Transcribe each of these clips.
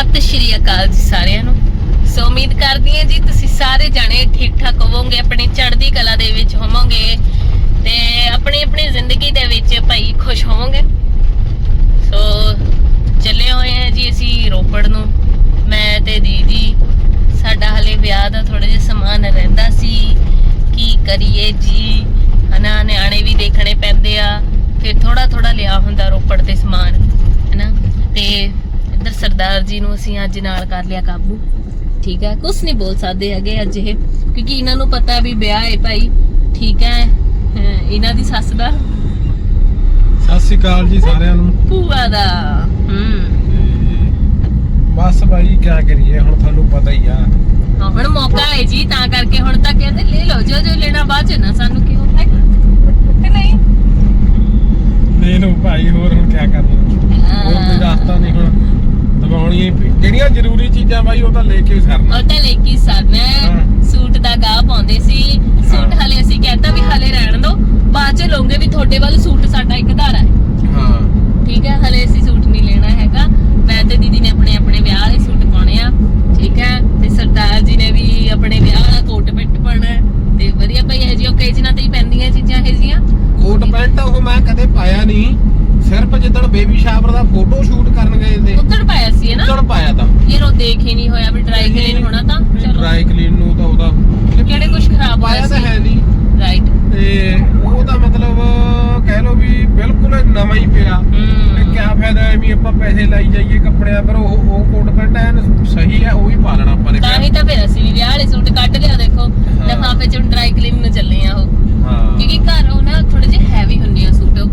ਸਤਿ ਸ਼੍ਰੀ ਅਕਾਲ ਜੀ ਸਾਰਿਆਂ ਨੂੰ। ਸੋ ਉਮੀਦ ਕਰਦੀ ਹਾਂ ਜੀ ਤੁਸੀਂ ਸਾਰੇ ਜਾਣੇ ਠੀਕ ਠਾਕ ਹੋਵੋਗੇ, ਆਪਣੀ ਚੜ੍ਹਦੀ ਕਲਾ ਦੇ ਵਿੱਚ ਹੋਵੋਗੇ ਤੇ ਆਪਣੀ ਆਪਣੀ ਜ਼ਿੰਦਗੀ ਦੇ ਵਿੱਚ ਭਾਈ ਖੁਸ਼ ਹੋਵੋਗੇ। ਸੋ ਚੱਲੇ ਹੋਏ ਆ ਜੀ ਅਸੀਂ ਰੋਪੜ ਨੂੰ। ਮੈਂ ਤੇ ਦੀਦੀ, ਸਾਡਾ ਹਲੇ ਵਿਆਹ ਦਾ ਥੋੜਾ ਜਿਹਾ ਸਮਾਨ ਰਹਿੰਦਾ ਸੀ। ਕੀ ਕਰੀਏ ਜੀ? ਹਨਾ, ਨਿਆਣੇ ਵੀ ਦੇਖਣੇ ਪੈਂਦੇ ਆ, ਫਿਰ ਥੋੜਾ ਥੋੜਾ ਲਿਆ ਹੁੰਦਾ ਰੋਪੜ ਤੇ ਸਮਾਨ, ਹਨਾ? ਤੇ ਇੱਧਰ ਸਰਦਾਰ ਜੀ ਨੂੰ ਅਸੀਂ ਅੱਜ ਨਾਲ ਕਰ ਲਿਆ ਕਾਬੂ। ਠੀਕ ਹੈ? ਕੁਝ ਨਹੀਂ ਬੋਲ ਸਕਦੇ ਹੈਗੇ ਅੱਜ ਇਹ। ਕਿਉਂਕਿ ਇਹਨਾਂ ਨੂੰ ਪਤਾ ਵੀ ਵਿਆਹ ਹੈ ਭਾਈ। ਠੀਕ ਹੈ? ਇਹਨਾਂ ਦੀ ਸੱਸ ਦਾ? ਸਤਿ ਸ਼੍ਰੀ ਅਕਾਲ ਜੀ ਸਾਰਿਆਂ ਨੂੰ। ਭੂਆ ਦਾ। ਹੂੰ। ਤੇ ਬਸ ਭਾਈ ਕੀ ਕਰੀਏ? ਹੁਣ ਤੁਹਾਨੂੰ ਪਤਾ ਹੀ ਆ। ਹਾਂ, ਹੁਣ ਮੌਕਾ ਹੈ ਜੀ ਤਾਂ ਕਰਕੇ ਹੁਣ ਤਾਂ ਕਹਿੰਦੇ ਲੈ ਲਓ ਜੋ ਜੋ ਲੈਣਾ ਬਾਅਦ ਚ ਨਾ ਸਾਨੂੰ ਕਿਉਂ ਹੈ? ਕਿ ਨਹੀਂ? ਲੈ ਲਓ ਭਾਈ ਹੋਰ ਹੁਣ ਕੀ ਕਰਨਾ? ਹੋਰ ਕੋਈ ਰਸਤਾ ਨਹੀਂ ਹੁਣ। ਦਬਾਉਣੀਆਂ ਹੀ ਜਿਹੜੀਆਂ ਜ਼ਰੂਰੀ ਚੀਜ਼ਾਂ ਭਾਈ ਉਹ ਤਾਂ ਲੈ ਕੇ ਹੀ ਸਰਨਾ। ਉਹ ਤਾਂ ਲੈ ਕੇ ਸਰਨਾ। ਸੂਟ ਦਾ ਗਾਹ ਪਾਉਂਦੇ ਸੀ। ਸੂਟ। ਹਲੇ ਅਸੀਂ ਕਹਿੰਦਾ ਵੀ ਹਲੇ ਰਹਿਣ ਦੋ। ਬਾਅਦ ਚ ਲਓਗੇ ਵੀ ਤੁਹਾਡੇ ਵੱਲ ਸੂਟ ਸਾਡਾ ਇੱਕ ਧਾਰਾ ਹੈ। ਹਾਂ। ਠੀਕ ਹੈ ਹਲੇ ਅਸੀਂ ਸੂਟ ਨਹੀਂ ਲੈਣਾ ਹੈਗਾ। ਮੈਂ ਤੇ ਦੀਦੀ ਨੇ ਆਪਣੇ ਆਪਣੇ ਵਿਆਹ ਵਾਲੇ ਸੂਟ ਪਾਉਣੇ ਆ। ਠੀਕ ਹੈ ਤੇ ਸਰਦਾਰ ਜੀ ਨੇ ਵੀ ਆਪਣੇ ਵਿਆਹ ਵਾਲਾ ਕੋਟ ਪੈਂਟ ਪਾਉਣਾ ਹੈ। ਤੇ ਵਧੀਆ ਭਾਈ ਇਹ ਜੀ ਓਕੇਜਨਾਂ ਤੇ ਹੀ ਪੈਂਦੀਆਂ ਚੀਜ਼ਾਂ ਇਹ ਜੀਆਂ ਕੋਟ ਪੈਂਟ ਉਹ ਮੈਂ ਕਦੇ ਪਾਇਆ ਨਹੀਂ। ਸਿਰਫ ਜਿੱਦਣ ਬੇਬੀ ਸ਼ਾਵਰ ਦਾ ਫੋਟੋ ਸ਼ੂਟ ਕਰਨ ਗਏ ਤੇ ਉੱਤਰ ਪਾਇਆ ਸੀ ਨਾ? ਉਦੋਂ ਪਾਇਆ ਤਾਂ। ਯਾਰ ਉਹ ਦੇਖ ਹੀ ਨਹੀਂ ਹੋਇਆ ਵੀ ਡਰਾਈ ਕਲੀਨ ਹੋਣਾ ਤਾਂ। ਚਲੋ। ਡਰਾਈ ਕਲੀਨ ਨੂੰ ਤਾਂ ਉਹਦਾ ਕਿਹੜੇ ਕੁਝ ਖਰਾਬ ਹੋਇਆ ਤਾਂ ਹੈ ਨਹੀਂ। ਰਾਈਟ ਤੇ ਉਹ ਤਾਂ ਮਤਲਬ ਕਹਿ ਲਓ ਵੀ ਬਿਲਕੁਲ ਨਵਾਂ ਹੀ ਪਿਆ। ਤੇ ਹੂੰ ਕਿਆ ਫਾਇਦਾ ਐ ਵੀ ਆਪਾਂ ਪੈਸੇ ਲਾਈ ਜਾਈਏ ਕੱਪੜਿਆਂ ਪਰ ਉਹ ਉਹ ਕੋਟ ਪੈਂਟ ਐਨ ਸਹੀ ਹੈ ਉਹ ਹੀ ਪਾ ਲੈਣਾ ਆਪਾਂ ਨੇ ਤਾਂ ਹੀ ਤਾਂ ਫਿਰ ਅਸੀਂ ਵੀ ਵਿਆਹ ਵਾਲੇ ਸੂਟ ਕੱਢ ਲਿਆ ਦੇਖੋ। ਲਿਫਾਫੇ ਚ ਡਰਾਈ ਕਲੀਨ ਨੂੰ ਚੱਲੇ ਆ ਉਹ। ਹਾਂ। ਕਿਉਂਕਿ ਘਰ ਉਹ ਨਾ ਥੋੜੇ ਜਿਹੇ ਹੈਵੀ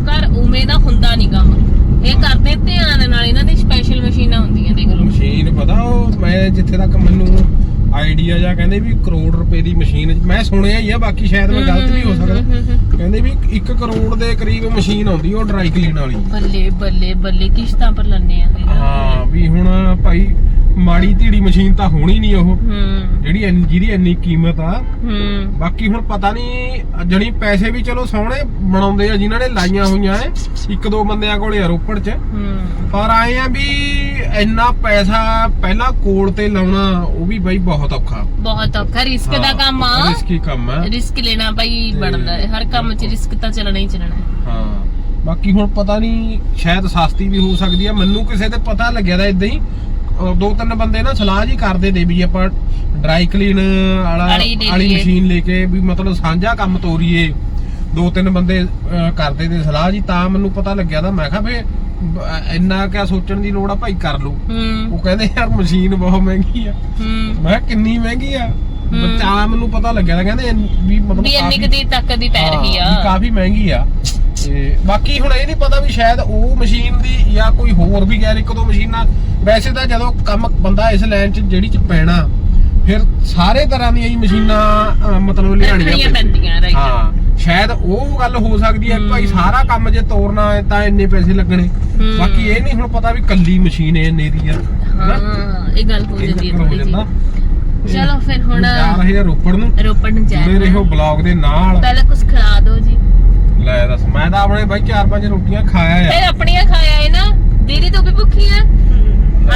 ਘਰ ਉਵੇਂ ਦਾ ਹੁੰਦਾ ਨਹੀਂ ਕੰਮ ਇਹ ਕਰਦੇ ਧਿਆਨ ਨਾਲ ਇਹਨਾਂ ਦੀ ਸਪੈਸ਼ਲ ਮਸ਼ੀਨਾਂ ਹੁੰਦੀਆਂ ਦੇਖ ਲਓ। ਮਸ਼ੀਨ ਪਤਾ ਉਹ ਮੈਂ ਜਿੱਥੇ ਤੱਕ ਮੈਨੂੰ ਆਈਡੀਆ ਜਾਂ ਕਹਿੰਦੇ ਵੀ ਕਰੋੜ ਰੁਪਏ ਦੀ ਮਸ਼ੀਨ ਮੈਂ ਸੁਣਿਆ ਹੀ ਆ ਬਾਕੀ ਸ਼ਾਇਦ ਮੈਂ ਗਲਤ ਵੀ ਹੋ ਸਕਦਾ। ਕਹਿੰਦੇ ਵੀ 1 ਕਰੋੜ ਦੇ ਕਰੀਬ ਮਸ਼ੀਨ ਆਉਂਦੀ ਉਹ ਡਰਾਈ ਕਲੀਨ ਵਾਲੀ। ਬੱਲੇ ਬੱਲੇ ਬੱਲੇ ਕਿਸ਼ਤਾਂ ਪਰ ਲੰਨੇ ਆ। ਹਾਂ ਵੀ ਹੁਣ ਭਾਈ ਮਾੜੀ ਧੀੜੀ ਮਸ਼ੀਨ ਤਾਂ ਹੋਣੀ ਨਹੀਂ ਉਹ। ਹੂੰ। ਜਿਹੜੀ ਇੰਨੀ- ਜਿਹਦੀ ਇੰਨੀ ਕੀਮਤ ਆ। ਹੂੰ। ਬਾਕੀ ਹੁਣ ਪਤਾ ਨਹੀਂ ਜਣੀ ਪੈਸੇ ਵੀ ਚਲੋ ਸੋਹਣੇ ਬਣਾਉਂਦੇ ਆ ਜਿਨ੍ਹਾਂ ਨੇ ਲਾਈਆਂ ਹੋਈਆਂ ਐ। ਇੱਕ ਦੋ ਬੰਦਿਆਂ ਕੋਲੇ ਆ ਰੋਪੜ 'ਚ। ਹੂੰ। ਪਰ ਆਏ ਆ ਵੀ ਇੰਨਾ ਪੈਸਾ ਪਹਿਲਾਂ ਕੋਲ ਤੇ ਲਾਉਣਾ ਉਹ ਵੀ ਬਈ ਬਹੁਤ ਔਖਾ। ਬਹੁਤ ਔਖਾ ਰਿਸਕ ਦਾ ਕੰਮ ਆ। ਰਿਸਕੀ ਕੰਮ ਆ। ਰਿਸਕ ਲੈਣਾ ਤੇ- ਬਣਦਾ ਹੈ। ਹਰ ਕੰਮ 'ਚ ਰਿਸਕ ਤਾਂ ਚੱਲਣਾ ਹੀ ਚੱਲਣਾ ਹੈ। ਹਾਂ। ਬਾਕੀ ਹੁਣ ਪਤਾ ਨਹੀਂ ਸ਼ਾਇਦ ਸਸਤੀ ਵੀ ਹੋ ਸਕਦੀ ਆ। ਮੈਨੂੰ ਕਿਸੇ ਤੇ ਪਤਾ ਲੱਗਿਆ ਦਾ ਇਦਾਂ ਹੀ ਦੋ ਤਿੰਨ ਬੰਦੇ ਨਾ ਸਲਾਹ ਜੀ ਕਰਦੇ ਦੇ ਵੀ ਆਪਾਂ ਡਰਾਈ ਕਲੀਨ ਵਾਲਾ ਵਾਲੀ। ਮਸ਼ੀਨ ਲੈ ਕੇ ਵੀ ਮਤਲਬ ਸਾਂਝਾ ਕੰਮ ਤੋਰੀਏ। ਦੋ ਤਿੰਨ ਬੰਦੇ ਕਰਦੇ ਤੇ ਸਲਾਹ ਜੀ ਤਾਂ ਮੈਨੂੰ ਪਤਾ ਲੱਗਿਆ ਤਾਂ ਮੈਂ ਕਿਹਾ ਫੇ ਇੰਨਾ ਕਿਆ ਸੋਚਣ ਦੀ ਲੋੜ ਆ ਭਾਈ ਕਰ ਲਓ। ਉਹ ਕਹਿੰਦੇ ਯਾਰ ਮਸ਼ੀਨ ਬਹੁਤ ਮਹਿੰਗੀ ਆ। ਮੈਂ ਕਿੰਨੀ ਮਹਿੰਗੀ ਆ? ਬੱਚਾ ਮੈਨੂੰ ਪਤਾ ਲੱਗਿਆ ਤਾਂ ਕਹਿੰਦੇ ਵੀ ਮਤਲਬ ਵੀ ਇੰਨੀ ਕੁ ਕਾਫੀ- ਦੀ ਤੱਕ ਦੀ ਪੈ ਰਹੀ ਆ। ਕਾਫੀ ਮਹਿੰਗੀ ਆ। ਤੇ ਬਾਕੀ ਹੁਣ ਇਹ ਨਹੀਂ ਪਤਾ ਵੀ ਸ਼ਾਇਦ ਉਹ ਮਸ਼ੀਨ ਦੀ ਜਾਂ ਕੋਈ ਹੋਰ ਵੀ ਗੈਰ ਇੱਕ ਦੋ ਮਸ਼ੀਨਾਂ ਵੈਸੇ ਤਾਂ ਜਦੋਂ ਕੰਮ ਬੰਦਾ ਇਸ ਲਾਈਨ 'ਚ ਜਿਹੜੀ 'ਚ ਪੈਣਾ ਫਿਰ ਸਾਰੇ ਤਰ੍ਹਾਂ ਦੀਆਂ ਹੀ ਮਸ਼ੀਨਾਂ ਮਤਲਬ ਲਿਆਣੀਆਂ ਪੈਂਦੀਆਂ। ਹਾਂ ਸ਼ਾਇਦ ਉਹ ਗੱਲ ਹੋ ਸਕਦੀ ਹੈ ਭਾਈ ਸਾਰਾ ਕੰਮ ਜੇ ਤੋਰਨਾ ਹੈ ਤਾਂ ਇੰਨੇ ਪੈਸੇ ਲੱਗਣੇ। ਹੂੰ। ਬਾਕੀ ਇਹ ਨਹੀਂ ਹੁਣ ਪਤਾ ਵੀ ਕੱਲੀ ਮਸ਼ੀਨ ਇੰਨੇ ਦੀ ਆ? ਹਾਂ ਇਹ ਗੱਲ ਹੋ ਜਾਂਦੀ ਹੈ ਹੋ ਥੋੜੀ ਜੀ। ਚਲੋ ਫਿਰ ਹੁਣ ਜਾ ਰਹੇ ਆ ਰੋਪੜ ਨੂੰ। ਰੋਪੜ ਨੂੰ ਜਾ ਰਹੋ ਬਲੌਗ ਦੇ ਨਾਲ। ਪਹਿਲਾਂ ਕੁਝ ਖਿਲਾ ਦਿਓ ਜੀ। ਲੈ ਦੱਸ। ਮੈਂ ਤਾਂ ਆਪਣੇ ਬਾਈ ਚਾਰ ਪੰਜ ਰੋਟੀਆਂ ਖਾਇਆ ਆ। ਆਪਣੀਆਂ ਖਾਇਆ ਹੈ ਨਾ। ਦੀਦੀ ਤੂੰ ਵੀ ਭੁੱਖੀ ਆ?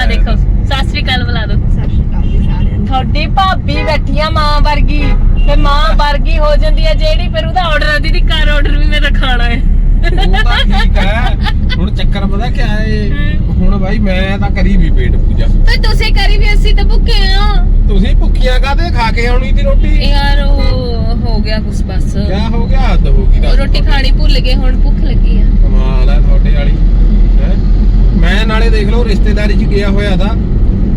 ਆ ਦੇਖੋ ਸਤਿ ਸ੍ਰੀ ਅਕਾਲ ਬੁਲਾ ਦਿਓ। ਤੁਹਾਡੀ ਭਾਬੀ ਬੈਠੀ ਆ ਮਾਂ ਵਰਗੀ। ਤੇ ਮਾਂ ਵਰਗੀ ਹੋ ਜਾਂਦੀ ਆ ਜਿਹੜੀ ਫਿਰ ਉਹਦਾ ਆਰਡਰ ਦੀਦੀ ਕਰ ਆਰਡਰ ਵੀ ਮੇਰਾ ਖਾਣਾ ਹੈ ਉਹ ਤਾਂ ਠੀਕ ਹੈ ਹੁਣ ਚੱਕਰ ਪਤਾ ਕੀ ਹੈ। ਹੁਣ ਬਾਈ ਮੈਂ ਤਾਂ ਕਰੀ ਵੀ ਪੇਟ ਪੂਜਾ। ਤੇ ਤੁਸੀਂ ਕਰੀ ਵੀ ਅਸੀਂ ਤਾਂ ਭੁੱਖੇ ਆ। ਤੁਸੀਂ ਭੁੱਖੀਆਂ ਕਾਦੇ ਖਾ ਕੇ ਆਉਣੀ ਦੀ ਰੋਟੀ? ਯਾਰ ਉਹ ਹੋ ਗਿਆ ਕੁਛ ਬਸ ਕਿਆ ਹੋ ਗਿਆ ਹੱਦ ਹੋ ਗਈ ਦੱਸ ਰੋਟੀ ਖਾਣੀ ਭੁੱਲ ਗਏ ਹੁਣ ਭੁੱਖ ਲੱਗੀ ਆ। ਕਮਾਲ ਹੈ ਤੁਹਾਡੇ ਵਾਲੀ ਹੈ? ਮੈਂ ਨਾਲੇ ਦੇਖ ਲਓ ਰਿਸ਼ਤੇਦਾਰੀ 'ਚ ਗਿਆ ਹੋਇਆ ਦਾ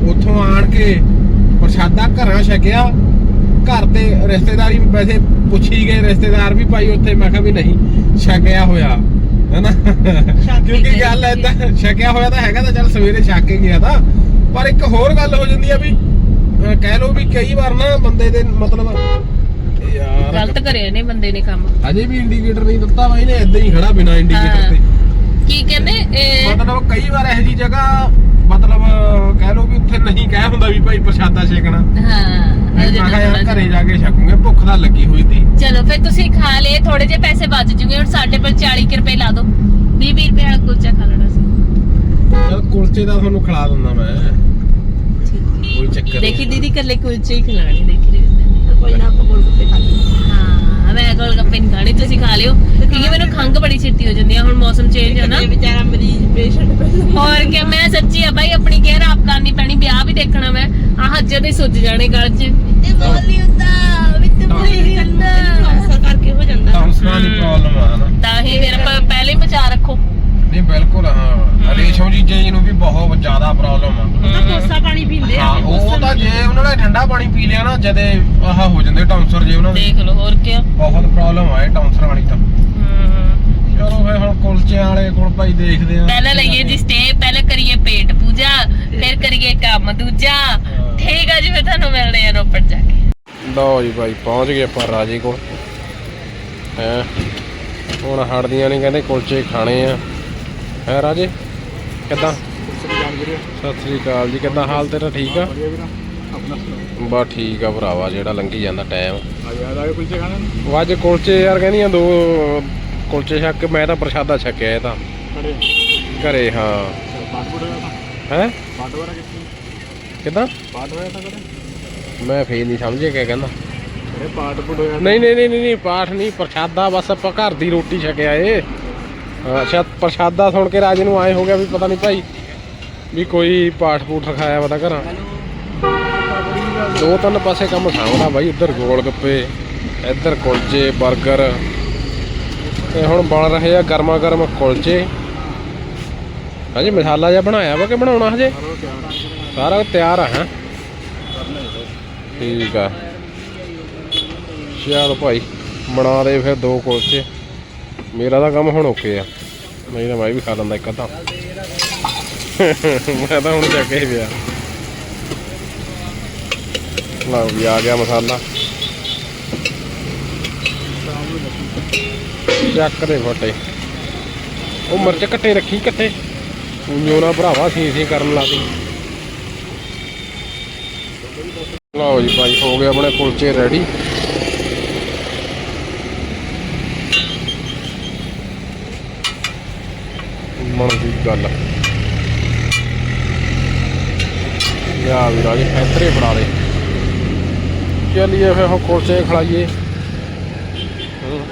ਉੱਥੋਂ ਆਣ ਕੇ ਪ੍ਰਸ਼ਾਦਾ ਘਰਾਂ ਛਕਿਆ ਘਰ ਦੇ ਰਿਸ਼ਤੇਦਾਰੀ ਵੈਸੇ ਪੁੱਛੀ ਗਏ ਰਿਸ਼ਤੇਦਾਰ ਵੀ ਭਾਈ ਉੱਥੇ ਮੈਂ ਕਿਹਾ ਵੀ ਨਹੀਂ ਛਕਿਆ ਹੋਇਆ ਹੈਨਾ? ਕਿਉਂਕਿ ਗੱਲ ਐਦਾਂ ਛਕਿਆ ਹੋਇਆ ਤਾਂ ਹੈਗਾ ਤਾਂ ਚੱਲ ਸਵੇਰੇ ਛਕ ਕੇ ਗਿਆ ਤਾਂ ਪਰ ਇੱਕ ਹੋਰ ਗੱਲ ਹੋ ਜਾਂਦੀ ਆ ਵੀ ਕਹਿ ਲਓ ਵੀ ਕਈ ਵਾਰ ਨਾ ਬੰਦੇ ਦੇ ਮਤਲਬ ਯਾਰ। ਗਲਤ ਕਰਿਆ ਨੇ ਬੰਦੇ ਨੇ ਕੰਮ। ਅਜੇ ਵੀ ਇੰਡੀਕੇਟਰ ਨਹੀਂ ਦਿੱਤਾ ਬਾਈ ਨੇ ਇਦਾਂ ਹੀ ਖੜਾ ਬਿਨਾ ਇੰਡੀਕੇਟਰ। ਤੇ। ਕੀ ਕਹਿੰਦੇ? ਇਹ ਮਤਲਬ ਕਈ ਵਾਰ ਇਹੋ ਜੀ ਜਗ੍ਹਾ ਮਤਲਬ ਕਹਿ ਲਓ ਵੀ ਉੱਥੇ ਨਹੀਂ ਕਹਿ ਹੁੰਦਾ ਵੀ ਭਾਈ ਪ੍ਰਸ਼ਾਦਾ ਛਕਣਾ। ਹਾਂ ਮੈਂ ਉਹਦੇ ਕਿਹਾ ਯਾਰ ਥੋੜ੍ਹਾ ਘਰੇ ਜਾ। ਕੇ ਛਕੂਗੇ ਭੁੱਖ ਤਾਂ ਲੱਗੀ ਹੋਈ ਸੀ। ਚਲੋ ਫਿਰ ਤੁਸੀਂ ਖਾ ਲਏ ਥੋੜੇ ਜਿਹੇ ਪੈਸੇ ਬਚ ਜੂਗੇ ਹੁਣ ਸਾਡੇ ਪਰ 40 ਕੁ ਰੁਪਏ ਲਾ ਦਿਓ। 20 20 ਰੁਪਏ ਵਾਲਾ ਕੁਲਚਾ ਖਾ ਲੈਣਾ ਸੀ। ਚਲ ਕੁਲਚੇ ਦਾ ਤੁਹਾਨੂੰ ਖਿਲਾ ਦਿੰਦਾ ਮੈਂ। ਕੋਈ ਚੱਕਰ ਨਹੀਂ। ਦੇਖੀ ਦੀਦੀ ਕੱਲੇ ਕੁਲਚੇ ਹੀ ਖਿਲਾਣੇ ਦੇਖੀ ਰਵਿੰਦਰ ਕੋਈ ਨਾ ਆਪਾਂ ਗੋਲ ਗੱਪੇ ਖਾ ਲਈਏ। ਹਾਂ ਮੈਂ ਗੋਲ ਗੱਪੇ ਨਹੀਂ ਖਾਣੇ ਤੁਸੀਂ ਖਾ ਲਿਓ। ਕਿਉਂਕਿ ਮੈਨੂੰ ਖੰਘ ਬੜੀ ਛੇਤੀ ਹੋ ਜਾਂਦੀ ਆ ਹੁਣ ਮੌਸਮ ਚੇਂਜ ਹੈ ਨਾ। ਇਹ ਵਿਚਾਰਾ ਮਰੀਜ਼ ਪੇਸ਼ੈਂਟ ਹੋਰ ਕਿ ਮੈਂ ਸੱਚੀ ਆ ਬਾਈ ਆਪਣੀ ਕੇਅਰ ਆਪ ਕਰਨੀ ਪੈਣੀ ਵਿਆਹ ਵੀ ਦੇਖਣਾ ਮੈਂ। ਆਹ ਜਦੇ ਸੁੱਜ ਜਾਣੇ ਗਲ 'ਚ। ਤੇ ਬੋਲੀ ਹੁੰਦਾ ਵਿੱਚ ਬੋਲੀ ਹੁੰਦਾ। ਅਸਰ ਕਰਕੇ ਹੋ ਜਾਂਦਾ। ਟੌਂਸਲਾਂ ਦੀ ਪ੍ਰੋਬਲਮ ਆ ਨਾ ਤਾਂ ਹੀ ਮੇਰਾ ਪ- ਪਹਿਲੇ ਹੀ ਬਚਾ ਰੱਖੋ। ਨਹੀਂ ਬਿਲਕੁਲ ਹਾਂ। ਬਹੁਤ ਜ਼ਿਆਦਾ ਪ੍ਰੋਬਲਮ ਆ। ਉਹ ਤਾਂ ਕੋਸਾ ਪਾਣੀ ਪੀਂਦੇ ਆ। ਹਾਂ ਉਹ ਤਾਂ ਜੇ ਉਹਨਾਂ ਨੇ ਠੰਡਾ ਪਾਣੀ ਪੀ ਲਿਆ ਨਾ ਜਦੇ ਆਹ ਹੋ ਜਾਂਦੇ ਟੌਂਸਰ ਜੇ ਉਹਨਾਂ ਦੇ। ਦੇਖ ਲਓ ਹੋਰ ਕੀ ਬਹੁਤ ਪ੍ਰੋਬਲਮ ਆ ਇਹ ਟੌਂਸਰ ਵਾਲੀ ਤਾਂ। ਚਲੋ ਫੇ ਹੁਣ ਕੁਲਚਿਆਂ ਵਾਲੇ ਕੋਲ ਭਾਈ ਦੇਖਦੇ ਆ। ਪਹਿਲਾਂ ਲਈਏ ਜੀ ਸਟੇ ਪਹਿਲਾਂ ਕਰੀਏ ਪੇਟ ਪੂਜਾ ਫਿਰ ਕਰੀਏ ਕੰਮ ਦੂਜਾ। ਠੀਕ ਆ ਜੀ ਫਿਰ ਤੁਹਾਨੂੰ ਮਿਲਦੇ ਆ ਰੋਪੜ ਜਾ ਕੇ। ਲਓ ਜੀ ਭਾਈ ਪਹੁੰਚ ਗਏ ਆਪਾਂ ਰਾਜੇ ਕੋਲ। ਹੈ? ਹੁਣ ਹਟਦੀਆਂ ਨਹੀਂ ਕਹਿੰਦੇ ਕੁਲਚੇ ਖਾਣੇ ਆ। ਹੈ ਰਾਜੇ? ਕਿੱਦਾਂ? ਸਤਿ ਸ੍ਰੀ ਅਕਾਲ ਜੀ ਕਿੱਦਾਂ ਹਾਲ ਤੇਰਾ? ਠੀਕ ਆ? ਬਾ ਠੀਕ ਆ ਭਰਾਵਾ ਜਿਹੜਾ ਲੰਘੀ ਜਾਂਦਾ ਟਾਈਮ ਉਹ ਅੱਜ ਕੁਲਚੇ ਯਾਰ ਕਹਿੰਦੀਆਂ ਦੋ ਕੁਲਚੇ ਛੱਕ ਕੇ ਮੈਂ ਤਾਂ ਪ੍ਰਸ਼ਾਦਾ ਛਕਿਆ ਇਹ ਤਾਂ। ਘਰੇ? ਹਾਂ। ਹੈ? ਕਿੱਦਾਂ? ਮੈਂ ਫੇਰ ਨਹੀਂ ਸਮਝਿਆ ਕਿਆ ਕਹਿੰਦਾ। ਨਹੀਂ ਨਹੀਂ ਨਹੀਂ ਨਹੀਂ ਨਹੀਂ, ਪਾਠ ਨਹੀਂ ਪ੍ਰਸ਼ਾਦਾ ਬਸ ਆਪਾਂ ਘਰ ਦੀ ਰੋਟੀ ਛਕਿਆ ਏ। ਅੱਛਾ ਪ੍ਰਸ਼ਾਦਾ ਸੁਣ ਕੇ ਰਾਜੇ ਨੂੰ ਆਏ ਹੋ ਗਿਆ ਵੀ ਪਤਾ ਨਹੀਂ ਭਾਈ ਵੀ ਕੋਈ ਪਾਠ ਪੂਠ ਰਖਾਇਆ ਵਾ ਪਤਾ ਘਰਾਂ। ਦੋ ਤਿੰਨ ਪਾਸੇ ਕੰਮ ਸਾਂਭਦਾ ਬਾਈ ਇੱਧਰ ਗੋਲ ਗੱਪੇ ਇੱਧਰ ਕੁਲਚੇ 버ਗਰ ਤੇ ਹੁਣ ਬਣ ਰਹੇ ਆ ਗਰਮਾ ਗਰਮ ਕੁਲਚੇ। ਹਾਂਜੀ, ਮਸਾਲਾ ਜਿਹਾ ਬਣਾਇਆ ਵਾ ਕਿ ਬਣਾਉਣਾ ਹਜੇ? ਸਾਰਾ ਤਿਆਰ ਆ, ਹੈ? ਠੀਕ ਆ। ਚਲ ਭਾਈ, ਬਣਾ ਦੇ ਫਿਰ ਦੋ ਕੁਲਚੇ। ਮੇਰਾ ਤਾਂ ਕੰਮ ਹੁਣ ਓਕੇ ਆ। ਨਹੀਂ ਤਾਂ ਮੈਂ ਵੀ ਖਾ ਲੈਂਦਾ ਇੱਕ ਅੱਧਾ। ਮੈਂ ਤਾਂ ਹੁਣ ਚੱਕ ਹੀ ਪਿਆ। ਲਓ ਵੀ ਆ ਗਿਆ ਮਸਾਲਾ। ਚੱਕ ਦੇ ਫਟੇ। ਉਹ ਮਿਰਚ ਕੱਟੇ ਰੱਖੀ ਕੱਟੇ ਉਈਓ ਨਾ ਭਰਾਵਾ ਸੀ ਸੀ ਕਰਨ ਲੱਗੀ ਲਓ ਜੀ ਭਾਈ, ਹੋ ਗਏ ਆਪਣੇ ਕੁਲਚੇ ਰੈਡੀ ਮਨ ਦੀ ਗੱਲ। ਯਾ ਵੀ ਰਾਜੀ ਫੈਤਰੇ ਬਣਾ ਦੇ। ਚੱਲੀਏ ਫਿਰ ਹੁਣ ਕੁਲਚੇ ਖਲਾਈਏ ਹਮ,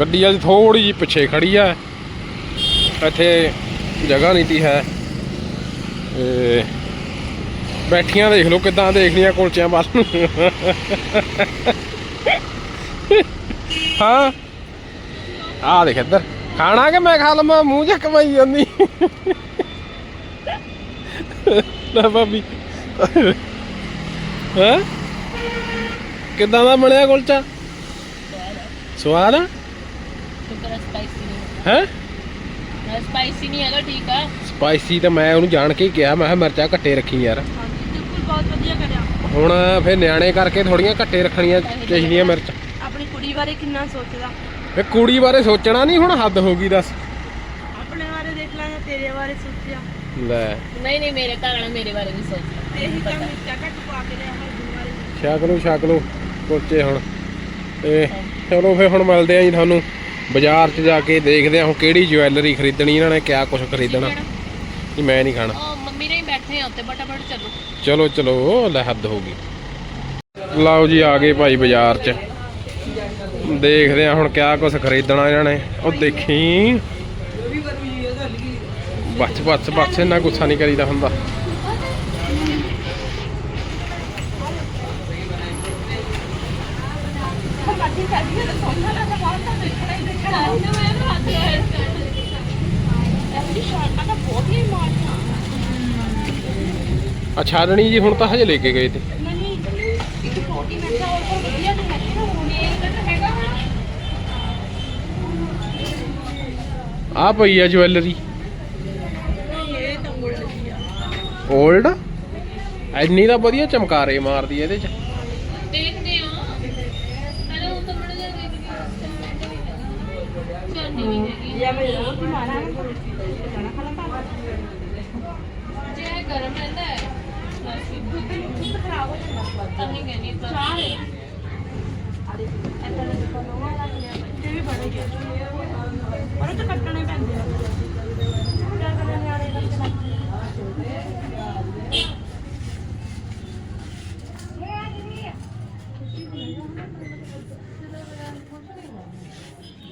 ਗੱਡੀ ਵਾਲੀ ਥੋੜੀ ਜਿਹੀ ਪਿੱਛੇ ਖੜੀ ਆ। ਇੱਥੇ ਜਗ੍ਹਾ ਨਹੀਂ ਤੀ ਹੈ। ਬੈਠੀਆਂ ਦੇਖ ਲਓ ਕਿਦਾਂ ਦੇਖਣੀਆਂ ਕੁਲਚਿਆਂ ਵੱਲ। ਹਾਂ। ਆ ਦੇਖ ਇੱਧਰ। ਖਾਣਾ ਕਿ ਮੈਂ ਖਾ ਲਵਾਂ? ਮੂੰਹ ਚ ਕਮਾਈ ਜਾਂਦੀ। ਲੈ ਭਾਬੀ। ਹੈ? ਕਿਦਾਂ ਦਾ ਬਣਿਆ ਕੁਲਚਾ? ਸਵਾਦ ਆ? ਸ਼ੁਕਰ ਸਪਾਈਸੀ ਨਹੀਂ ਹੈ? ਸਪਾਈਸੀ ਨਹੀਂ ਹੈਗਾ ਠੀਕ ਆ। ਸਪਾਈਸੀ ਤਾਂ ਮੈਂ ਉਹਨੂੰ ਜਾਣ ਕੇ ਹੀ ਕਿਹਾ ਮੈਂ ਕਿਹਾ ਮਿਰਚਾਂ ਘੱਟੇ ਰੱਖੀ ਯਾਰ। ਬਿਲਕੁਲ ਬਹੁਤ ਵਧੀਆ ਕਰਿਆ। ਹੁਣ ਫਿਰ ਨਿਆਣੇ ਕਰਕੇ ਥੋੜੀਆਂ ਘੱਟੇ ਰੱਖਣੀਆਂ ਚਾਹੀਦੀਆਂ ਮਿਰਚ। ਆਪਣੀ ਕੁੜੀ ਬਾਰੇ ਕਿੰਨਾ ਸੋਚਦਾ। ਫੇ ਕੁੜੀ ਬਾਰੇ ਸੋਚਣਾ ਨਹੀਂ ਹੁਣ ਹੱਦ ਹੋ ਗਈ ਦੱਸ। ਆਪਣੇ ਬਾਰੇ ਦੇਖ ਲਾਂ ਜਾਂ ਤੇਰੇ ਬਾਰੇ ਸੋਚਿਆ। ਲੈ। ਨਹੀਂ ਨਹੀਂ ਮੇਰੇ ਘਰ ਵਾਲਾ ਮੇਰੇ ਬਾਰੇ ਵੀ ਸੋਚਦਾ। ਇਹੀ ਕੰਮ ਮਿਰਚਾਂ ਘੱਟ ਪਾ ਕੇ ਲਿਆ ਹਰ ਦਿਨ ਬਾਰੇ ਛਕ ਲਓ ਛਕ ਲਓ ਕੁਲਚੇ ਹੁਣ। ਤੇ ਚਲੋ ਫੇ ਹੁਣ ਮਿਲਦੇ ਆਂ ਜੀ ਤੁਹਾਨੂੰ। ਬਾਜ਼ਾਰ 'ਚ ਜਾ ਕੇ ਦੇਖਦੇ ਆਂ ਹੁਣ ਕਿਹੜੀ ਜੁਐਲਰੀ ਖਰੀਦਣੀ ਇਹਨਾਂ ਨੇ ਕਿਆ ਕੁਝ ਖਰੀਦਣਾ। ਨਹੀਂ ਮੈਂ ਨਹੀਂ ਖਾਣਾ। ਉਹ ਮੰਮੀ ਨੇ ਹੀ ਬੈਠੇ ਆ ਉੱਤੇ ਬਟਾਬਟ ਚੱਲੋ। ਚਲੋ ਚਲੋ ਲੈ ਹੱਦ ਹੋ ਗਈ। ਲਓ ਜੀ ਆ ਗਏ ਭਾਈ ਬਾਜ਼ਾਰ 'ਚ। ਦੇਖਦੇ ਆ ਹੁਣ ਕਿਆ ਕੁਝ ਖਰੀਦਣਾ ਇਹਨਾਂ ਨੇ। ਉਹ ਦੇਖੀ। ਬੱਚ ਬੱਚ ਬੱਚ ਇੰਨਾ ਗੁੱਸਾ ਨਹੀਂ ਕਰੀਦਾ ਹੁੰਦਾ। ਅੱਛਾ ਰਣੀ ਜੀ ਹੁਣ ਤਾਂ ਹਜੇ ਲੈ ਕੇ ਗਏ ਤੇ। ਆ ਪਈ ਆ ਜਵੈਲਰੀ। ਇਹ 올ਡ ਇੰਨੀ ਤਾਂ ਵਧੀਆ ਚਮਕਾਰੇ ਮਾਰਦੀ ਇਹਦੇ ਚ। ਗਏ। ਪਰ ਉਹ ਤਾਂ ਕੱਟਣੇ ਪੈਂਦੇ ਆ। ਕਿਆ ਕਰਾਂ ਨਿਆਣੇ ਕੱਟਣੇ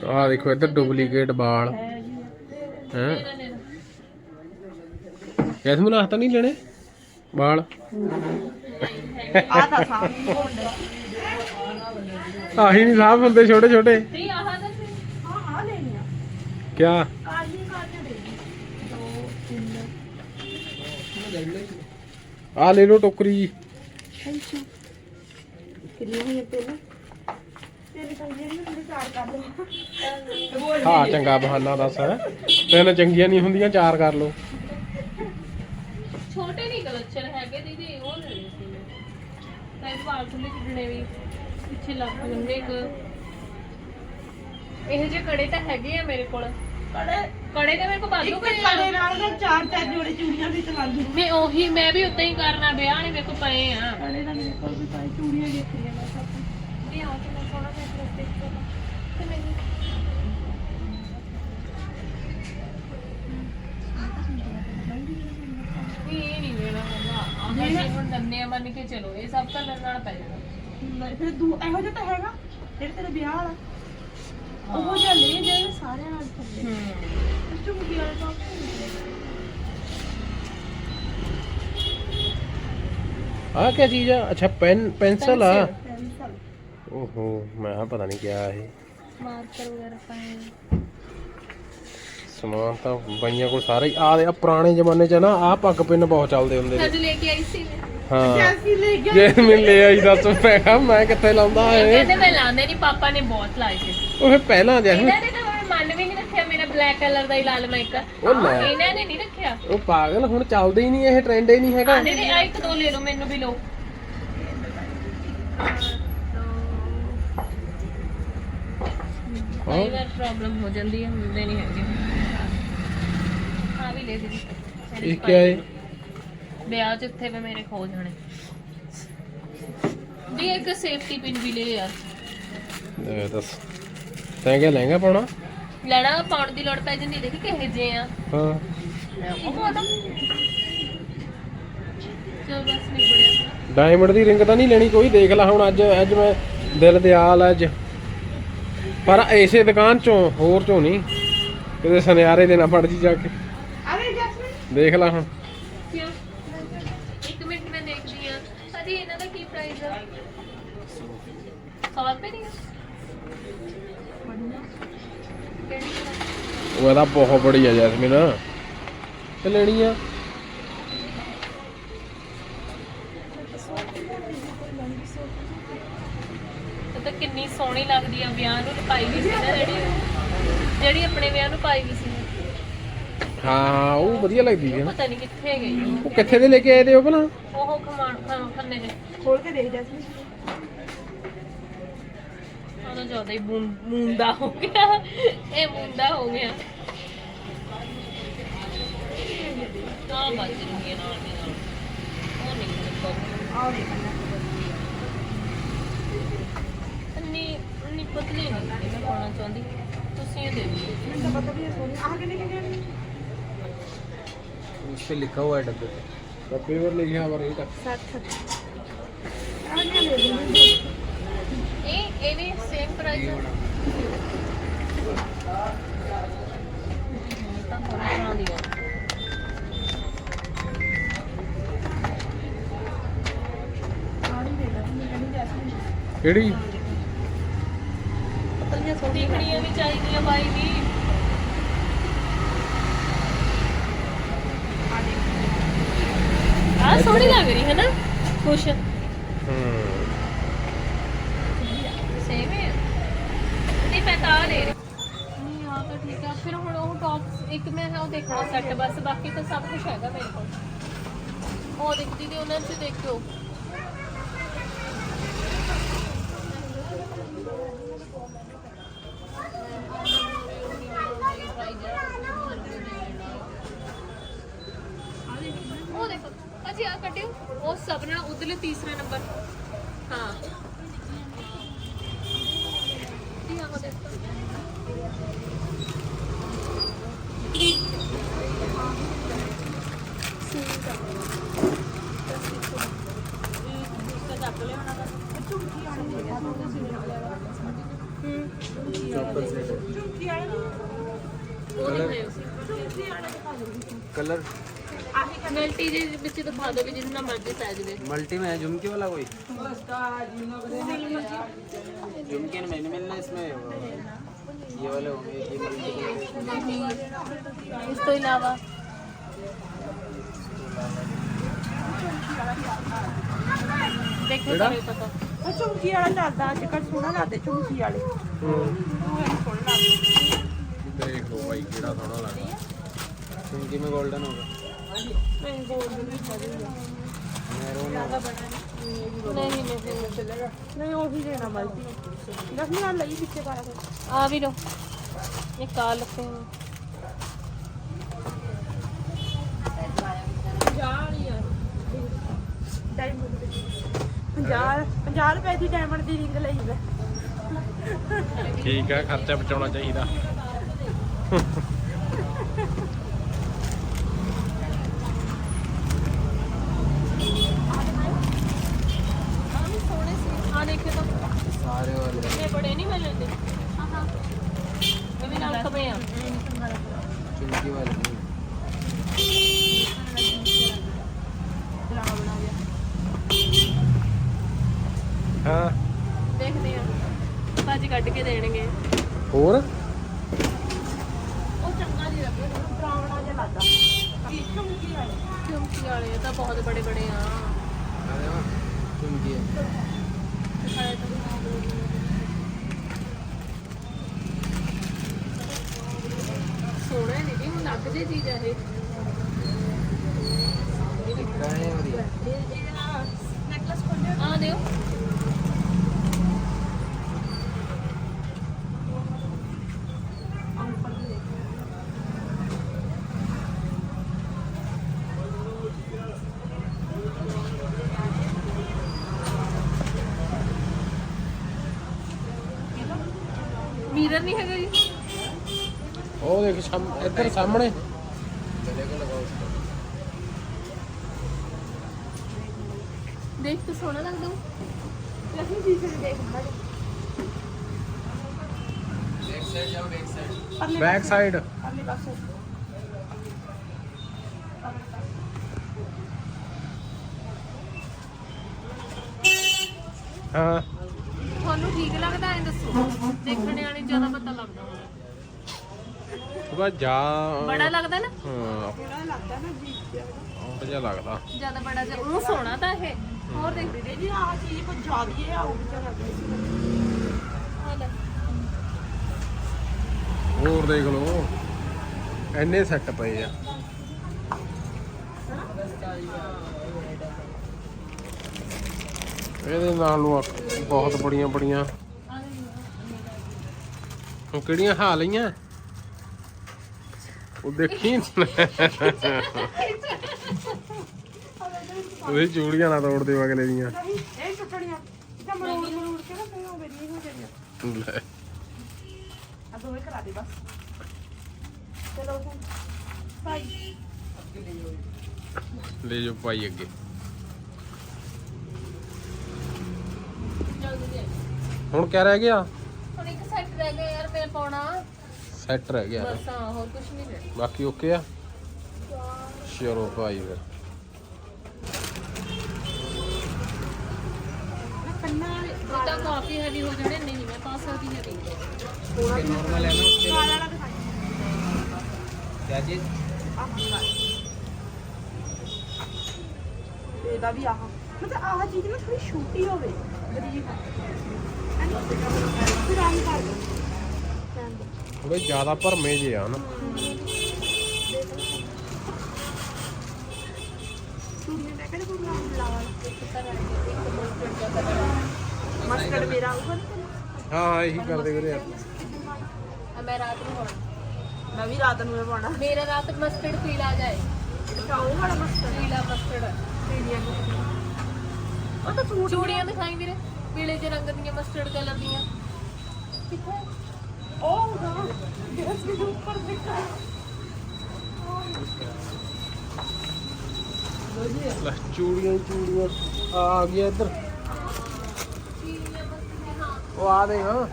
ਆਹ ਦੇਖੋ ਇੱਧਰ ਡੁਪਲੀਕੇਟ ਬਾਲ ਹੈ? ਜੀ ਹੈ ਲੈ ਲੈ ਜੈਸਮੀਨ ਨਹੀਂ ਲੈਣੇ? ਵਾਲ। ਆ ਤਾਂ ਸਾਹਮਣੇ ਹੋਣ ਆਹੀ ਨਹੀਂ ਸਾਫ਼ ਹੁੰਦੇ, ਛੋਟੇ ਛੋਟੇ। ਤੇ ਆਹ ਦਾ ਹਾਂ ਆ ਲੈਣੀਆਂ ਕਿਆ ਕਾਲੀ ਕਾਲੀਆਂ ਦੇ ਦੋ ਤਿੰਨ ਆ ਲੈ ਲਓ ਟੋਕਰੀ। ਅੱਛਾ। ਕਿੰਨੀਆਂ ਹੋਈਆਂ ਪਹਿਲਾਂ? ਤੇਰੇ ਤਾਂ ਜਿਹੜੀ ਚਾਰ ਕਰ ਲਓ ਹਾਂ ਚੰਗਾ ਬਹਾਨਾ ਦੱਸ। ਤਿੰਨ ਚੰਗੀਆਂ ਨਹੀਂ ਹੁੰਦੀਆਂ ਚਾਰ ਕਰ ਲਓ। ਛੋਟੇ ਨਹੀਂ ਕਲਚਰ ਹੈਗੇ ਦੀਦੀ ਉਹ ਸੀ ਮੈਂ ਤਾਂ ਇਹ ਖੁੱਲੇ ਛੱਡਣੇ ਵੀ ਪਿੱਛੇ ਲੱਗ ਲੰਗੇ ਇੱਕ। ਇਹ ਜੇ ਕੜੇ ਤਾਂ ਹੈਗੇ ਆ ਮੇਰੇ ਕੋਲ। ਕੜੇ? ਕੜੇ ਤਾਂ ਮੇਰੇ ਕੋਲ ਬਾਦੂ ਇੱਕ ਪਏ ਕੜੇ ਆ ਨਾਲ ਤਾਂ ਚਾਰ ਚਾਰ ਜੋੜੇ ਚੂੜੀਆਂ ਵੀ ਚਲਾ ਲੂ ਮੈਂ ਉਹੀ ਮੈਂ ਵੀ ਉਦਾਂ ਹੀ ਕਰਨਾ ਵਿਆਹ ਵਾਲੇ ਮੇਰੇ ਕੋਲ ਪਏ ਆ। ਕੜੇ ਦਾ ਮੇਰੇ ਕੋਲ ਵੀ ਪਾਈ ਚੂੜੀਆਂ ਦੇਖੀਆਂ ਬਸ ਆਪਾਂ। ਵੀ ਆ ਕੇ ਮੈਂ ਸੋਹਣਾ ਤੇ ਮੈਨੂੰ ਵੀ ਇਹ ਨਹੀਂ ਲੈਣਾ ਹੈਗਾ ਹੁਣ ਮੰਨ ਕੇ ਚਲੋ ਇਹ ਸਭ ਤਾਂ ਮੇਰੇ ਨਾਲ ਪੈ ਜਾਣਾ ਨਹੀਂ, ਫਿਰ ਦੂ ਇਹੋ ਜਿਹਾ ਤਾਂ ਹੈਗਾ ਜਿਹੜਾ ਤੇਰਾ ਵਿਆਹ ਵਾਲਾ ਉਹ ਜਿਹਾ ਲੈ ਜਿਹੜੇ ਸਾਰਿਆਂ ਨਾਲ ਚੱਲੇ ਹੂੰ ਇਸ ਤੋਂ ਮੁੰਡੀ ਵਾਲਾ ਟੌਪ ਆਹ ਕੀ ਚੀਜ਼ ਆ? ਅੱਛਾ ਪੈਨ ਪੈਨਸਲ ਆ। ਪੈਨਸਲ। ਓਹੋ ਮੈਂ ਕਿਹਾ ਪਤਾ ਨਹੀਂ ਕਿਆ ਇਹ। ਮਾਰਕਰ ਵਗੈਰਾ ਪਾਏ ਸਮਾਨ ਤਾਂ ਬਾਈਆਂ ਕੋਲ ਸਾਰਾ ਹੀ। ਆ ਦੇ ਆ ਪੁਰਾਣੇ ਜ਼ਮਾਨੇ 'ਚ ਨਾ ਆ ਪੱਗ ਪਿੰਨ ਬਹੁਤ ਚੱਲਦੇ ਹੁੰਦੇ ਅੱਜ ਨੇ ਲੈ ਕੇ ਆਈ ਸੀ ਮੈਂ। ਹਾਂ। ਜੈਸੀ ਲੈ ਗਿਆ ਜੇ ਮੈਂ ਲੈ ਆਈ ਦੱਸ। ਮੈਂ ਕਿਹਾ ਮੈਂ ਕਿੱਥੇ ਲਾਉਂਦਾ ਏ ਕਹਿੰਦੇ ਮੈਂ ਲਾਉਂਦੇ ਨਹੀਂ ਪਾਪਾ ਨੇ ਬਹੁਤ ਲਾਏ ਸੀ। ਉਹ ਫਿਰ ਪਹਿਲਾਂ ਜੈਸਮੀਨ ਇਹਨਾਂ ਨੇ ਤਾਂ ਹੁਣ ਮਨ ਵੀ ਨਹੀਂ ਰੱਖਿਆ ਮੇਰਾ ਬਲੈਕ ਕਲਰ ਦਾ ਹੀ ਲਾਲ ਮਾਈਕ ਉਹ ਲੈ। ਇਹਨਾਂ ਨੇ ਨਹੀਂ ਰੱਖਿਆ। ਉਹ ਪਾਗਲ ਹੁਣ ਚੱਲਦੇ ਹੀ ਨਹੀਂ ਇਹ ਟ੍ਰੈਂਡ ਹੀ ਨਹੀਂ ਹੈਗਾ। ਆਂਦੇ ਨੇ ਆ ਇੱਕ ਦੋ ਲੈ ਲਓ ਮੈਨੂੰ ਵੀ ਲਓ। ਕਈ ਵਾਰ ਪ੍ਰੋਬਲਮ ਹੋ ਜਾਂਦੀ ਹੈ ਹੁੰਦੇ ਨਹੀਂ ਹੈਗੇ। ਆ ਵੀ ਲੈ ਦੇ ਇਹ ਕਿਆ ਏ ਵਿਆਹ ਚ ਇੱਥੇ ਵੀ ਮੇਰੇ ਖੋ ਜਾਣੇ ਦੀ ਇੱਕ ਸੇਫਟੀ ਪਿਨ ਵੀ ਲੈ ਯਾਰ ਲੈ ਦੱਸ। ਤੈਂ ਕਿਆ ਲਹਿੰਗਾ ਪਾਉਣਾ? ਲੈਣਾ ਪਾਉਣ ਦੀ ਲੋੜ ਪੈ ਜਾਂਦੀ ਦੇਖੀ ਕਿਹੇ ਜੇ ਆ। ਹਾਂ। ਉਹ ਮਾਤਾ ਚਲ ਬਸ ਨਿਬੜਿਆ। ਡਾਇਮੰਡ ਦੀ ਰਿੰਗ ਤਾਂ ਨਹੀਂ ਲੈਣੀ ਕੋਈ। ਦੇਖ ਲੈ ਹੁਣ ਅੱਜ ਅੱਜ ਮੈਂ ਦਿਲ ਦੇ ਆਲ ਅੱਜ। ਪਰ ਐਸੇ ਦੁਕਾਨ ਚੋਂ ਹੋਰ ਚੋਂ ਨਹੀਂ। ਕਿਤੇ ਸੁਨਿਆਰੇ ਦੇ ਨਾ ਫੜ ਜੀ ਜਾ ਕੇ। ਅਰੇ ਜੈਸਮੀਨ। ਦੇਖ ਲੈ ਹੁਣ। ਕਿਉਂ? ਇੱਕ ਮਿੰਟ ਮੈਂ ਦੇਖਦੀ ਆ ਅਜੀ ਇਹਨਾਂ ਦਾ ਕੀ ਪ੍ਰਾਈਸ ਆ? 100 ਰੁਪਏ ਆ? ਉਹ ਇਹਦਾ ਬਹੁਤ ਬੜੀ ਆ ਜੈਸਮੀਨ। ਤੇ ਲੈਣੀ ਆ। ਤਾਂ ਕਿੰਨੀ ਸੋਹਣੀ ਲੱਗਦੀ ਆ ਵਿਆਹ ਨੂੰ ਪਾਈ ਵੀ ਸੀ ਨਾ ਜਿਹੜੀ ਜਿਹੜੀ ਆਪਣੇ ਵਿਆਹ ਨੂੰ ਪਾਈ ਵੀ ਸੀ। ਹਾਂ ਉਹ ਵਧੀਆ ਲੱਗਦੀ ਹੈ ਨਾ। ਪਤਾ ਨਹੀਂ ਕਿੱਥੇ ਗਈ। ਉਹ ਕਿੱਥੇ ਦੇ ਲੈ ਕੇ ਆਏ ਤੇ ਉਹ ਭਲਾ? ਉਹ ਖਮਾਣ ਖਾਂ ਖੰਨੇ ਦੇ। ਖੋਲ ਕੇ ਦੇਖ ਜੈਸਮੀਨ ਉਹਦਾ ਜ਼ਿਆਦਾ ਹੀ ਬੂੰ- ਮੁੰਡਾ ਹੋ ਗਿਆ। ਇਹ ਮੁੰਡਾ ਹੋ ਗਿਆ। ਨਾ ਬੱਜ ਰਹੀ ਹੈ ਨਾਲ ਦੀ ਨਾਲ। ਉਹ ਨਹੀਂ ਚੱਕੋ। ਆਹ ਦੇਖ ਲੈ ਇੰਨੀ ਇੰਨੀ ਪਤਲੀ ਨਹੀਂ ਮੈਂ ਪਾਉਣਾ ਚਾਹੁੰਦੀ। ਤੁਸੀਂ ਇਹ ਦੇ ਦਿਓ। ਮੈਨੂੰ ਤਾਂ ਪਤਾ ਵੀ ਹੈ ਸੋਨੀ ਆਹ ਕਿੰਨੇ ਕਿੰਨੇ ਨੇ ਉਸ ਤੇ ਲਿਖਾ ਹੋਇਆ ਡੱਬੇ ਤੇ ਡੱਬੇ ਪਰ ਲਿਖਿਆ ਹੋਇਆ ਰੇਟ 60 ਆਹ ਕਿੰਨੇ ਲੈ ਲੈਣੇ ਇਹ ਇਹ ਵੀ ਸੇਮ ਪ੍ਰਾਈਸ ਹੈ ਤਾਂ ਹੋਰ ਤਰ੍ਹਾਂ ਦੀ ਜੈਸਮੀਨ। ਕਿਹੜੀ? ਦੇਖਣੀਆਂ ਵੀ ਚਾਹੀਦੀਆਂ ਬਾਈ ਵੀ ਆ ਸੋਹਣੀ ਲੱਗ ਰਹੀ ਹੈ ਨਾ, ਖੁਸ਼। ਹੂੰ ਸੇਮ ਹੈ ਨਹੀਂ, ਮੈਂ ਤਾਂ ਆਹ ਲੈ ਰਹੀ। ਨਹੀਂ ਆ ਤਾਂ ਠੀਕ ਆ। ਫਿਰ ਹੁਣ ਉਹ ਟੌਪਸ ਇੱਕ ਮੈਂ ਉਹ ਦੇਖਣਾ ਸੈੱਟ ਬਸ ਬਾਕੀ ਤਾਂ ਸਭ ਕੁਝ ਹੈਗਾ ਮੇਰੇ ਕੋਲ। ਉਹ ਦੇਖਦੀ ਦੀ ਉਹਨਾਂ ਚ ਦੇਖਿਓ। ਆਹੀ ਮਲਟੀ ਦੇ ਵਿੱਚ ਦਿਖਾ ਦਿਓ ਵੀ ਜਿੰਨਾ ਮਰਜ਼ੀ ਸਾਈਜ਼ ਦੇ मल्टी में है झुमकी वाला कोई झुमकी में नहीं मिलना इसमें ये वाले होंगे ये मल्टी के ਇਸ ਤੋਂ ਇਲਾਵਾ ਦੇਖੋ ਕਿਹੜਾ? ਤੁਹਾਨੂੰ ਪਤਾ ਉਹ ਚੁੰਕੀ ਵਾਲਾ ਚੱਲਦਾ ਅੱਜ ਕੱਲ ਸੋਹਣਾ ਲੱਗਦਾ ਚੁੰਕੀ ਵਾਲੇ। ਉਹ ਐਂ ਸੋਹਣਾ ਲੱਗਦਾ ਦੇਖ ਲਓ ਭਾਈ ਕਿਹੜਾ ਸੋਹਣਾ ਲੱਗਦਾ। ਚੁੰਕੀ ਮੇ 골ਡਨ ਹੋਗਾ ਹਾਂਜੀ ਮੈਂ 골ਡਨ ਵੀ ਚਾਹੀਦਾ ਮੈਰੋਨ ਜ਼ਿਆਦਾ ਬਣਾ ਨਹੀਂ। ਨਹੀਂ ਨਹੀਂ ਚੱਲੇਗਾ। ਨਹੀਂ ਉਹ ਹੀ ਲੈਣਾ ਮਲਟੀ ਦਸ ਮਿੰਟ ਲਈ ਪਿੱਛੇ ਪਾ ਆ ਵੀ ਲੋ ਇਹ ਕਾਲ ਲੱਗੇ ਯਾਰ ਯਾਰ 50 50 ਰੁਪਏ ਦੀ ਡਾਇਮੰਡ ਦੀ ਰਿੰਗ ਲਈ ਮੈਂ ਠੀਕ ਆ ਖਰਚਾ ਬਚਾਉਣਾ ਚਾਹੀਦਾ। ਸਾਰੇ ਵਾਲੇ ਇਹ ਬੜੇ ਨਹੀਂ ਮਿਲ ਜਾਂਦੇ ਹਾਂ ਹਾਂ ਇਹ ਵੀ ਨਾਲ ਕਮੇ ਆ ਚੁੰਕੀ ਵਾਲੇ। ਹਾਂ। ਦੇਖਦੇ ਆ ਭਾਜੀ ਕੱਢ ਕੇ ਦੇਣਗੇ। ਹੋਰ? ਨਹੀਂ ਹੈਗਾ ਜੀ। ਉਹ ਦੇਖ ਸਾਹਮ- ਇੱਧਰ ਸਾਹਮਣੇ। ਦੇਖ ਤਾਂ ਸੋਹਣਾ ਲੱਗਦਾ। ਉਹ ਲਖੀ ਜੀ ਫਿਰ ਦੇਖ ਮਾੜੇ ਪਰਲੇ ਬੈਕ ਪਾਸੇ, ਸਾਈਡ ਪਰਲੇ ਪਾਸੇ। ਹਾਂ। ਤੁਹਾਨੂੰ ਠੀਕ ਲੱਗਦਾ ਐ ਦੱਸੋ? ਦੇਖਣੇ ਵਾਲੇ ਜ਼ਿਆਦਾ ਪਤਾ ਲੱਗਦਾ ਹੋਣਾ। ਉਹਦਾ ਜਾ। ਬੜਾ ਲੱਗਦਾ ਨਾ? ਹਾਂ। ਥੋੜਾ ਲੱਗਦਾ ਨਾ ਜੀ। ਆਉਂਟ ਜਿਹਾ ਲੱਗਦਾ। ਜ਼ਿਆਦਾ ਬੜਾ ਜਿਹਾ। ਉਹ ਸੋਹਣਾ ਤਾਂ ਇਹ। ਹੋਰ ਦੇਖ। ਵੀਰੇ ਜੀ ਆਹ ਚੀਜ਼ ਕੁਝ ਜ਼ਿਆਦਾ ਹੀ ਆਉ ਵਿਚਾਰਾ ਆ ਲੈ। ਹੋਰ ਦੇਖ ਲਓ। ਐਨੇ ਸੈੱਟ ਪਏ ਆ। ਇਹਦੇ ਨਾਲ ਬਹੁਤ ਬੜੀਆਂ ਬੜੀਆਂ। ਉਹ ਕਿਹੜੀਆਂ ਹਾ ਲਈਆਂ? ਉਹ ਦੇਖੀ ਉਹਦੇ ਚੂੜੀਆਂ ਨਾ ਤੋੜ ਦਿਓ ਅਗਲੇ ਦੀਆਂ। ਨਹੀਂ ਇਹ ਟੁੱਟਣੀਆਂ ਜਾਂ ਮਰੋੜ ਮਰੋੜ ਕੇ ਨਾ ਫਿਰ ਉਹ ਮੇਰੀ ਹੋ ਜਾਣੀਆਂ ਲੈ ਆ ਦੋਵੇਂ ਕਰਾ ਦੇ ਬਸ ਚਲੋ ਹੁਣ ਭਾਈ ਲੈ ਜੋ ਪਾਈ ਅੱਗੇ ਜਲਦੀ ਦੇ ਹੁਣ ਕਿਆ ਰਹਿ ਗਿਆ ਹੁਣ ਇੱਕ ਸੈੱਟ ਰਹਿ ਗਿਆ ਯਾਰ ਮੈਂ ਪਾਉਣਾ ਸੈੱਟ ਰਹਿ ਗਿਆ ਬਸ ਹਾਂ ਹੋਰ ਕੁਝ ਨਹੀਂ ਰਹਿ ਬਾਕੀ ਓਕੇ ਆ ਚਲੋ ਭਾਈ ਫਿਰ ਕੰਨਾਂ ਵਾਲੇ ਉਹ ਤਾਂ ਕਾਫੀ ਹੈਵੀ ਹੋ ਜਾਣੇ ਨਹੀਂ ਮੈਂ ਪਾ ਸਕਦੀ ਹੈਵੀ नॉर्मल है ना उसके ਵਾਲ ਵਾਲਾ ਦਿਖਾਈ क्या चीज ਆਹ ਇਹਦਾ ਵੀ ਆਹ ਮਤਲਬ ਆਹ ਚੀਜ਼ ਨਾ ਥੋੜੀ ਛੋਟੀ ਹੋਵੇ ਗਰੀਬ ਫਿਰ ਰੰਗ ਕਰ ਦੋ। ਥੋੜੇ ਜ਼ਿਆਦਾ ਭਰਮੇ ਜੇ ਆ ਨਾ। ਚੂੜੀਆਂ ਮੈਂ ਕਹਿੰਦਾ ਕੋਈ ਰੰਗ ਲਾਵਾ ਮਸਟਰਡ ਮੇਰਾ ਉੱਪਰ ਹਾਂ ਇਹੀ ਕਰਦੇ ਵੀਰੇ ਆ। ਮੈਂ ਰਾਤ ਨੂੰ ਪਾਉਣਾ ਮੈਂ ਵੀ ਰਾਤ ਨੂੰ ਇਹ ਪਾਉਣਾ ਮੇਰਾ ਰਾਤ ਮਸਟਰਡ ਪੀਲਾ ਜਾਏ। ਉਹ ਵਾਲਾ ਮਸਟਰਡ। ਪੀਲਾ ਮਸਟਰਡ। ਪੀੜੀਆਂ ਉਹ ਤਾਂ ਸੂਟ ਚੂੜੀਆਂ ਦਿਖਾਈ ਵੀਰੇ। ਪੀਲੇ ਜਿਹੇ ਰੰਗ ਦੀਆਂ ਮਸਟਰਡ ਕਲਰ ਦੀਆਂ ਕਿੱਥੇ? ਉਹ ਦਾ ਗੈਸ ਦੇ ਉੱਪਰ ਦੇਖਾ। ਲੈ ਚੂੜੀਆਂ ਹੀ ਚੂੜੀਆਂ। ਆ ਆ ਗਿਆ ਇੱਧਰ। ਉਹ ਆ ਦੇ ਹਾਂ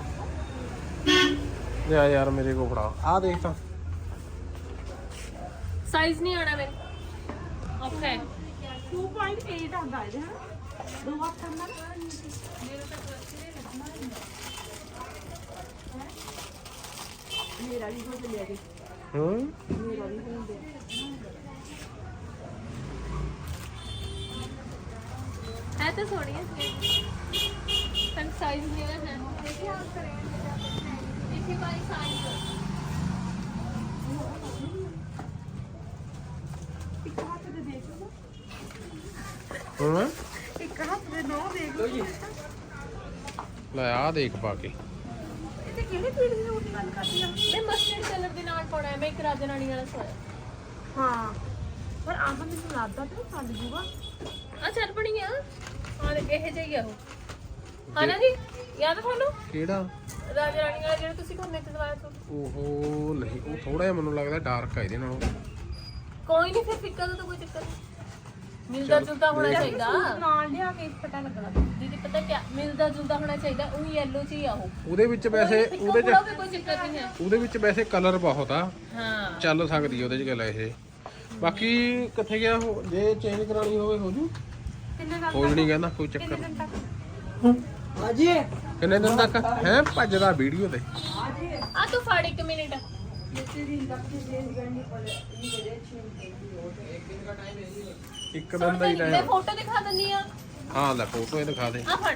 ਲਿਆ ਯਾਰ ਮੇਰੇ ਕੋ ਫੜਾ। ਆ ਦੇਖ ਤਾਂ। ਸਾਈਜ਼ ਨਹੀਂ ਆਣਾ ਮੇਰੇ ਓਕੇ 2.8 ਆਂਦਾ ਇਹਦੇ ਹਾਂ ਦੋ ਹੱਥਾਂ ਦਾ ਮੇਰਾ ਵੀ ਹੋ ਲਿਆ ਜੀ ਹੂੰ ਮੇਰਾ ਵੀ ਹੋ ਗਿਆ ਹੈ ਤਾਂ ਸੋਹਣੀ ਦੇਖੀ ਲਓ ਲੈ ਆ ਦੇਖ ਪਾ ਕੇ। ਇਹ ਤੇ ਕਿਹੜੇ ਪੀੜ ਦੀ ਉਹਦੀ ਗੱਲ ਕਰਦੀ ਆ ਮੈਂ ਮਸਟਰਡ ਕਲਰ ਦੇ ਨਾਲ ਪਾਉਣਾ ਹੈ ਮੈਂ ਇੱਕ ਰਾਜਾ ਰਾਣੀ ਵਾਲਾ ਸੋਇਆ। ਹਾਂ ਪਰ ਆਹ ਮੈਨੂੰ ਲੱਗਦਾ ਤੇ ਚੱਲ ਜੂਗਾ ਆ ਚੱਲ ਬਣੀ ਆ। ਹਾਂ ਇਹ ਜਿਹੀ ਆ ਉਹ। ਹਾਂ ਨਾ ਜੀ? ਯਾਦ ਆ ਤੁਹਾਨੂੰ? ਕਿਹੜਾ? ਰਾਜਾ ਰਾਣੀ ਵਾਲਾ ਜਿਹੜਾ ਤੁਸੀਂ ਘੁੰਮੇ ਤੇ ਦਵਾਇਆ ਸੀ। ਉਹ ਨਹੀਂ ਉਹ ਥੋੜਾ ਜਿਹਾ ਮੈਨੂੰ ਲੱਗਦਾ ਡਾਰਕ ਆ ਇਹਦੇ ਨਾਲੋਂ। ਕੋਈ ਨਹੀਂ ਫਿਰ ਫਿੱਕਾ ਦਾ ਤਾਂ ਕੋਈ ਚੱਕਰ ਨਹੀਂ ਮਿਲਦਾ ਜੁਲਦਾ ਹੋਣਾ ਚਾਹੀਦਾ। ਨਾਲ ਲਿਆ ਕੇ ਪਤਾ ਲੱਗਣਾ। ਦੀਦੀ ਪਤਾ ਕੀ ਮਿਲਦਾ ਜੁਲਦਾ ਹੋਣਾ ਚਾਹੀਦਾ ਉਹ ਯੈਲੋ ਚ ਹੀ ਆ ਉਹ। ਉਹਦੇ ਵਿੱਚ ਵੈਸੇ ਉਹਦੇ ਚ ਕੋਈ ਚੱਕਰ ਨਹੀਂ ਹੈ। ਉਹਦੇ ਵਿੱਚ ਵੈਸੇ ਕਲਰ ਬਹੁਤ ਆ। ਹਾਂ। ਚੱਲ ਸਕਦੀ ਆ ਉਹਦੇ ਚ ਗੱਲ ਇਹ। ਬਾਕੀ ਕਿੱਥੇ ਗਿਆ ਉਹ? ਜੇ ਚੇਂਜ ਕਰਾਣੀ ਹੋਵੇ ਹੋ ਜੂ। ਕਿੰਨੇ ਗੱਲ ਹੋ ਜਣੀ ਕਹਿੰਦਾ ਕੋਈ ਚੱਕਰ ਨਹੀਂ ਦਿਨ ਤੱਕ? ਕਿੰਨੇ ਦਿਨ ਤੱਕ? ਹੈ ਭੱਜਦਾ ਵੀਡੀਓ ਤੇ। ਆ ਤੂੰ ਫੜ ਇੱਕ ਮਿੰਟ। ਇੱਕ ਦਿਨ ਦਾ ਹੀ। ਮੈਂ ਟਾਈਮ ਫੋਟੋ ਦਿਖਾ ਦਿੰਦੀ ਆ ਹਾਂ ਲੈ ਫੋਟੋ ਇਹ ਦਿਖਾ ਦੇ। ਆ ਫੜ।